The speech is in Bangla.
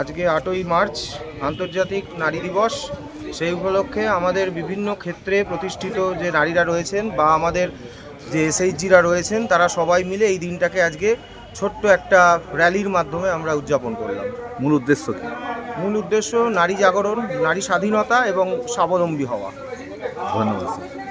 আজকে আটই মার্চ আন্তর্জাতিক নারী দিবস। সেই উপলক্ষে আমাদের বিভিন্ন ক্ষেত্রে প্রতিষ্ঠিত যে নারীরা রয়েছেন বা আমাদের যে এসএইচজিরা রয়েছেন তারা সবাই মিলে এই দিনটাকে আজকে ছোট্ট একটা র্যালির মাধ্যমে আমরা উদযাপন করলাম। মূল উদ্দেশ্য কি? মূল উদ্দেশ্য নারী জাগরণ নারী স্বাধীনতা এবং স্বাবলম্বী হওয়া। ধন্যবাদ স্যার।